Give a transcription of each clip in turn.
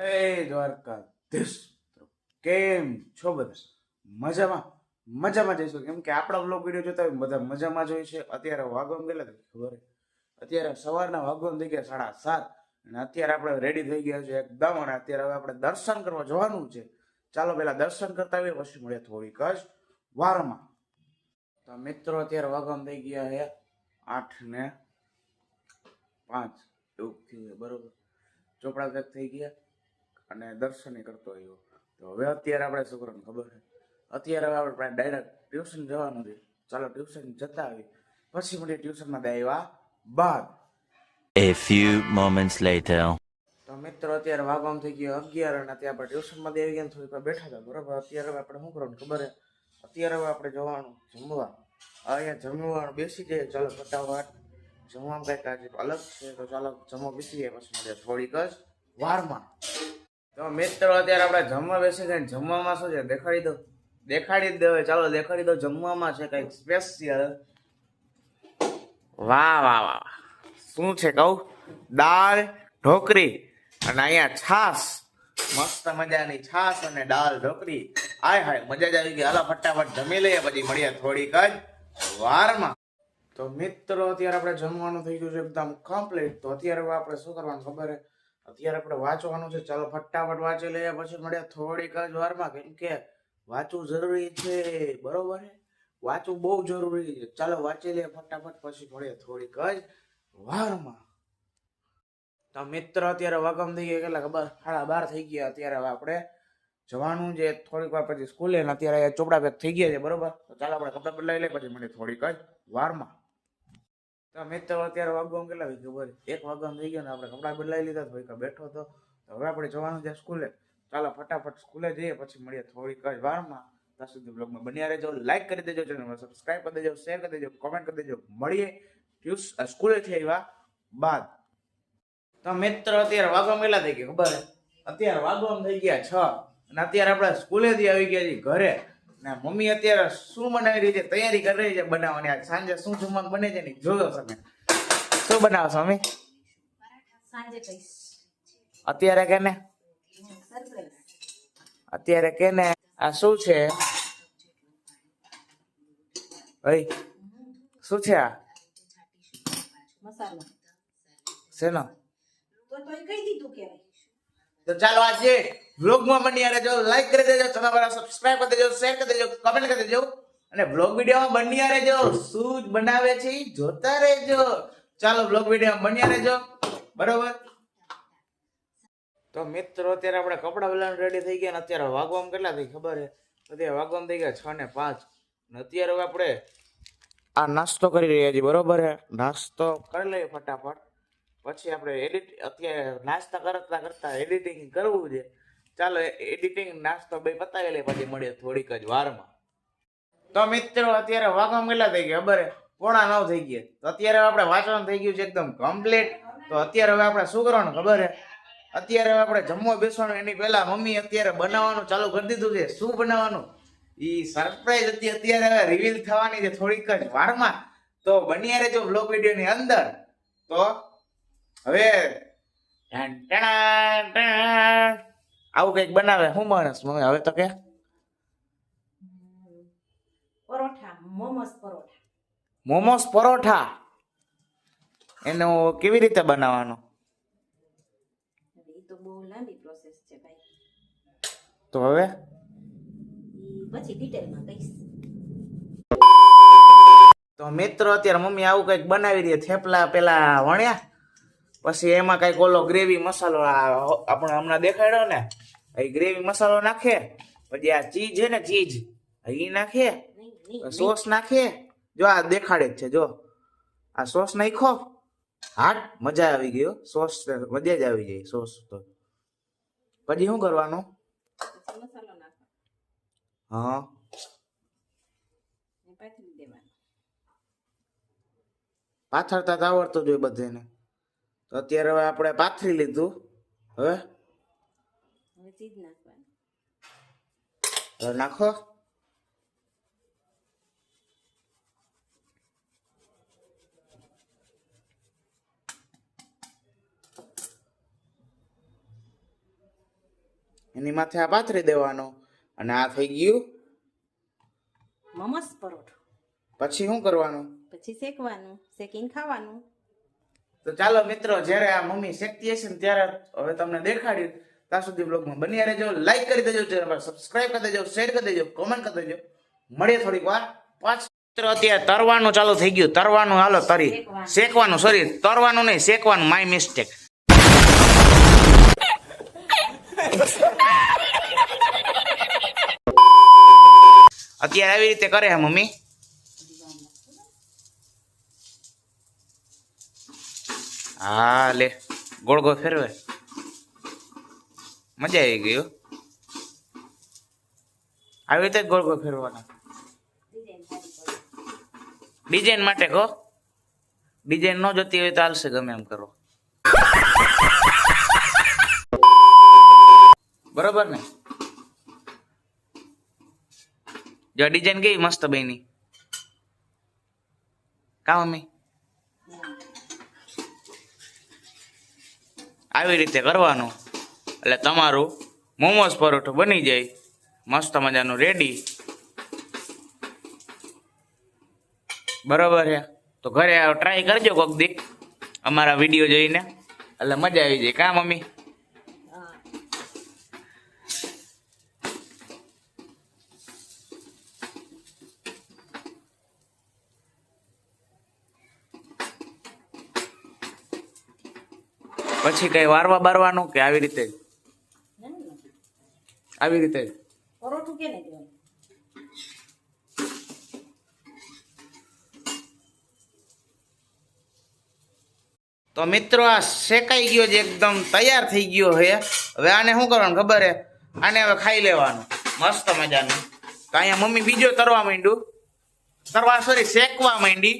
એ દ્વારકાધીશ કેમ છો બધા? મજામાં? મજામાં જઈશું કેમ કે આપણા બ્લોગ વીડિયો જોતા હોય બધા મજામાં જ હોય છે. અત્યારે વાગવામ ગયેલા ખબર? અત્યારે સવારના વાગવામ થઈ ગયા સાડા સાત અને અત્યારે આપણે રેડી થઈ ગયા છે એકદમ અને અત્યારે હવે આપણે દર્શન કરવા જવાનું છે. ચાલો પહેલા દર્શન કરતા આવીએ, પછી મળીએ થોડીક જ વારમાં. તો મિત્રો, અત્યારે વાગવામ થઈ ગયા છે આઠ ને પાંચ. એવું બરોબર. ચોપડા થઈ ગયા. અને દર્શને કરતો આવ્યો. તો હવે અત્યારે આપણે શું કરવાનું ખબર છે? અત્યારે હવે આપણે ડાયરેક્ટ ટ્યુશન જવાનું છે. ચાલો ટ્યુશન જતા આવી પછી મળીએ ટ્યુશનમાં આવ્યા બાદ. A few moments later. તો મિત્રો અત્યારે વાગવામ થઈ ગયો અગિયાર અને અત્યારે આપણે ટ્યુશનમાં આવી ગયા થોડીક બેઠા હતા. બરાબર? અત્યારે હવે આપણે શું કરવાનું ખબર છે? અત્યારે હવે આપણે જવાનું જમવા. અહીંયા જમવાનું બેસી જઈએ ચાલો ફટાફટ. જમવામાં કંઈક આજે અલગ છે. તો ચાલો જમવા બેસી જઈએ પછી મળીએ થોડીક જ વારમાં. તો મિત્રો, અત્યારે આપણે જમવા બેસી ગયા જમવામાં શું છે? દેખાડી દો. દેખાડી દો ચાલો, દેખાડી દો જમવામાં છે કંઈક સ્પેશિયલ વાહ વાહ વાહ શું છે કહું? દાળ ઢોકરી અને અહીંયા છાસ મસ્ત મજાની છાસ અને દાળ ઢોકરી હાય હાય, મજા જ આવી ગઈ. હાલો, ફટાફટ જમી લઈએ. પછી મળીએ થોડીક જ વારમાં. તો મિત્રો, અત્યારે આપણે જમવાનું થઈ ગયું છે એકદમ કમ્પ્લીટ તો અત્યારે આપણે શું કરવાનું ખબર છે? અત્યારે આપણે વાંચવાનું છે. ચાલો ફટાફટ વાંચી લઈએ. પછી મળીએ થોડીક જ વારમાં. કેમ કે વાંચવું જરૂરી છે. બરોબર વાંચવું બહુ જરૂરી છે. ચાલો વાંચી લઈએ ફટાફટ. પછી મળીએ થોડીક જ વારમાં. તો મિત્ર, અત્યારે વગમ થઈ ગયા. કેટલા? ખબર સાડા બાર થઈ ગયા. અત્યારે આપણે જવાનું છે. થોડીક વાર પછી સ્કૂલે. અત્યારે ચોપડા પેક થઈ ગયા છે. બરોબર? તો ચાલો આપણે કપડાં લઈ લઈએ. પછી મળીએ થોડીક જ વારમાં. મિત્રો અત્યારે વાગવામ કેટલા વાગે ખબર? એક વાગવા થઈ ગયો ને આપણે કપડાં બદલાવી લીધા તો ભાઈ બેઠો હતો. તો હવે આપણે જવાનું છે સ્કૂલે. ચાલો ફટાફટ સ્કૂલે જઈએ, પછી મળીએ થોડીક જ વારમાં. ત્યાં સુધી બ્લોગમાં બન્યા રહેજો. લાઈક કરી દેજો ચેનલમાં સબસ્ક્રાઈબ કરી દેજો શેર કરી દેજો કોમેન્ટ કરી દેજો. મળીએ. ટ્યુસ સ્કૂલેથી આવ્યા બાદ. તો મિત્ર, અત્યારે વાગવા કેટલા થઈ ગયા ખબર? અત્યારે વાગવામ થઈ ગયા છ. અને અત્યારે આપણે સ્કૂલેથી આવી ગયા છીએ ઘરે. ને મમ્મી અત્યારે શું બનાવી રહી છે? તૈયારી કરી રહી છે બનાવવાની આજ. સાંજે શું જમવાનું બને છે ને જોયો તમે. શું બનાવશો મમ્મી? સાંજે કહીશ. અત્યારે કે ને? અત્યારે કે ને? આ શું છે? ભાઈ શું છે આ? મસાલો. શેનો? તો ચાલો આજે વ્લોગમાં બન્યા રહેજો લાઈક કરી દેજો, ચેનલ વાળા સબસ્ક્રાઇબ કરી દેજો શેર કરી દેજો કમેન્ટ કરી દેજો. અને વ્લોગ વિડીયોમાં બન્યા રહેજો શું જ બનાવે છે, જોતા રહેજો. ચાલો વ્લોગ વિડીયોમાં બન્યા રહેજો. બરોબર? તો મિત્રો, અત્યારે આપણે કપડાં બદલાવાનું રેડી થઈ ગયા અને અત્યારે વાગવામાં કેટલા થઈ, ખબર છે? અત્યારે વાગવામાં થઈ ગયા છ ને પાંચ. અને અત્યારે હવે આપણે આ નાસ્તો કરી રહ્યા છીએ, બરોબર નાસ્તો કરી લઈએ ફટાફટ. પછી આપણે એડિટ અત્યારે નાસ્તા કરતા કરતા એડિટિંગ કરવું છે. ચાલો એડિટિંગ નાસ્તો બે પતાવી લે પછી મળીએ થોડીક જ વારમાં. તો મિત્રો, અત્યારે વાગવા કેટલા થઈ ગયા, ખબર? છે પોણા નવ થઈ ગયા. તો અત્યારે આપણે વાંચવાનું થઈ ગયું છે એકદમ કમ્પ્લીટ તો અત્યારે હવે આપણે શું કરવાનું ખબર? હે અત્યારે હવે આપણે જમવા બેસવાનું, એની પહેલા મમ્મી અત્યારે બનાવવાનું ચાલુ કરી દીધું છે. શું બનાવવાનું? ઈ સરપ્રાઈઝ હતી. અત્યારે હવે રિવીલ થવાની છે થોડીક જ વારમાં. તો બન્યા રહેજો બ્લોગ વિડીયોની અંદર. તો હવે ટણ ટણ. આવું કંઈક બનાવે શું માણસ મમ્મી હવે તો કે? પરોઠા મોમોસ પરોઠા. મોમોસ પરોઠા? એનો કેવી રીતે બનાવવાનો? તો બહુ લાંબી પ્રોસેસ છે ભાઈ. તો હવે? પછી ડિટેલમાં કહીશ. તો મિત્રો અત્યારે મમ્મી આવું કંઈક બનાવી રહી થેપલા પેલા વણ્યા. પછી એમાં કંઈક ઓલો ગ્રેવી મસાલો આપણે હમણાં દેખાડ્યો ને? એ ગ્રેવી મસાલો નાખે પછી આ ચીજ છે ને ચીજ એ નાખે સોસ નાખીએ જો આ દેખાડે જ છે જો. આ સોસ નાખો હાટ મજા આવી ગયો સોસ મજા જ આવી ગઈ સોસ તો. પછી શું કરવાનું? હા. પાથરતા આવડતું જોઈએ બધાને. તો અત્યારે હવે આપણે પાથરી લીધું હવે હવે ચીજ નાખવાનું. નાખો. એની માથે આ પાથરી દેવાનો. અને આ થઈ ગયું. મમસ પરોઠો. પછી શું કરવાનું? પછી શેકવાનું શેકીને ખાવાનું. તો ચાલો મિત્રો જ્યારે આ મમ્મી શેકતી હશે ને ત્યારે હવે તમને દેખાડ્યું. ત્યાં સુધી બ્લોગમાં બની રહેજો. લાઈક કરી દેજો ચેનલ સબસ્ક્રાઇબ કરી દેજો શેર કરી દેજો કોમેન્ટ કરી દેજો. મળીએ થોડીક વાર. પાંચ મિત્રો અત્યારે તરવાનું ચાલુ થઈ ગયું. તરવાનું હાલો તરી. શેકવાનું. સોરી તરવાનું નહીં શેકવાનું. માય મિસ્ટેક અત્યારે આવી રીતે કરે હે મમ્મી. હા લે. ગોળ ગોળ ફેરવે. મજા આવી ગઈ આવી રીતે ગોળ ગોળ ફેરવાના. ડિઝાઇન માટે કહો ડિઝાઇન ન જોતી હોય તો હાલશે ગમે એમ કરો. બરોબર ને? જો ડિઝાઇન કેવી મસ્ત બની. કા મમ્મી? આવી રીતે કરવાનું. એટલે તમારું મોમોસ પરોઠો બની જાય. મસ્ત મજાનું રેડી બરાબર છે? તો ઘરે ટ્રાય કરજો કોક દી. અમારા વીડિયો જોઈને. એટલે મજા આવી જાય. કા મમ્મી? પછી કઈ વારવા બારવાનું કે આવી રીતે. આવી રીતે? પરોઠું કેને કહેવાય? તો મિત્રો આ શેકાઈ ગયો છે એકદમ તૈયાર થઈ ગયો છે. હવે આને શું કરવાનું ખબર હે આને હવે ખાઈ લેવાનું. મસ્ત મજાનું. તો અહીંયા મમ્મી બીજો તરવા માંડ્યું. તરવા સોરી શેકવા માંડી.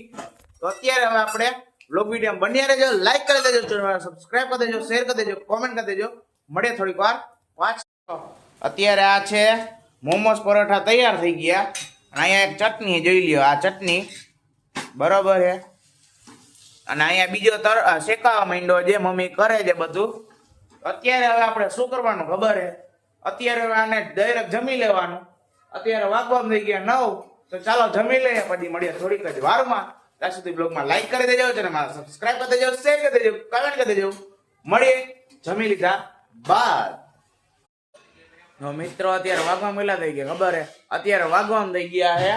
તો અત્યારે હવે આપણે બ્લોગ વીડિયો બન્યા રહેજો. લાઈક કરી દેજો સબસ્ક્રાઈબ કરી દેજો શેર કરી દેજો કોમેન્ટ કરી દેજો. મળે થોડીક વાર. પાંચ અત્યારે આ છે, મોમોસ પરોઠા તૈયાર થઈ ગયા. અહીંયા એક ચટણી જોઈ લ્યો, આ ચટણી. બરોબર છે અને અહીંયા બીજો તર શેકાવા માંડ્યો જે મમ્મી કરે છે બધું. અત્યારે હવે આપણે શું કરવાનું ખબર છે અત્યારે હવે આને ડાયરેક્ટ જમી લેવાનું. અત્યારે વાગવામાં થઈ ગયા નવ. તો ચાલો જમી લઈએ, પછી મળીએ થોડીક જ વારમાં. ત્યાં સુધી બ્લોગમાં લાઈક કરી દેજો અને મારા સબસ્ક્રાઇબ કરી દેજો શેર કરી દેજો કમેન્ટ કરી દેજો. મળીએ, જમી લીધા બાદ. મિત્રો, અત્યારે વાગવા મળ્યા થઈ ગયા, ખબર હે? અત્યારે વાગવામાં થઈ ગયા છે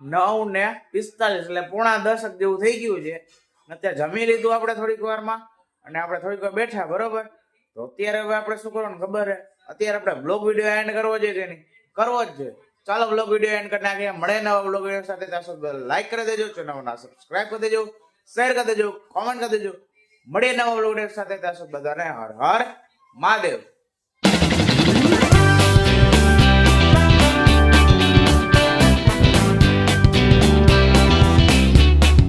નવ ને પિસ્તાલીસ, એટલે પોણા દશક જેવું થઈ ગયું છે. અત્યારે જમી લીધું આપણે થોડીક વારમાં, અને આપણે થોડીક વાર બેઠા, બરોબર? તો અત્યારે હવે આપણે શું કરવાનું ખબર હે? અત્યારે આપણે બ્લોગ વીડિયો એન્ડ કરવો જોઈએ કે નહીં? કરવો જ જોઈએ ચાલો બ્લોગ વીડિયો એન્ડ કરી નાખીએ. મળે નવા બ્લોગ વીડિયો સાથે. ત્યાં સુધી લાઈક કરી દેજો, ચેનલના સબસ્ક્રાઇબ કરી દેજો શેર કરી દેજો કોમેન્ટ કરી દેજો. મળીએ નવા બ્લોગ વીડિયો સાથે. ત્યાં સુધી બધાને હર હર મહાદેવ.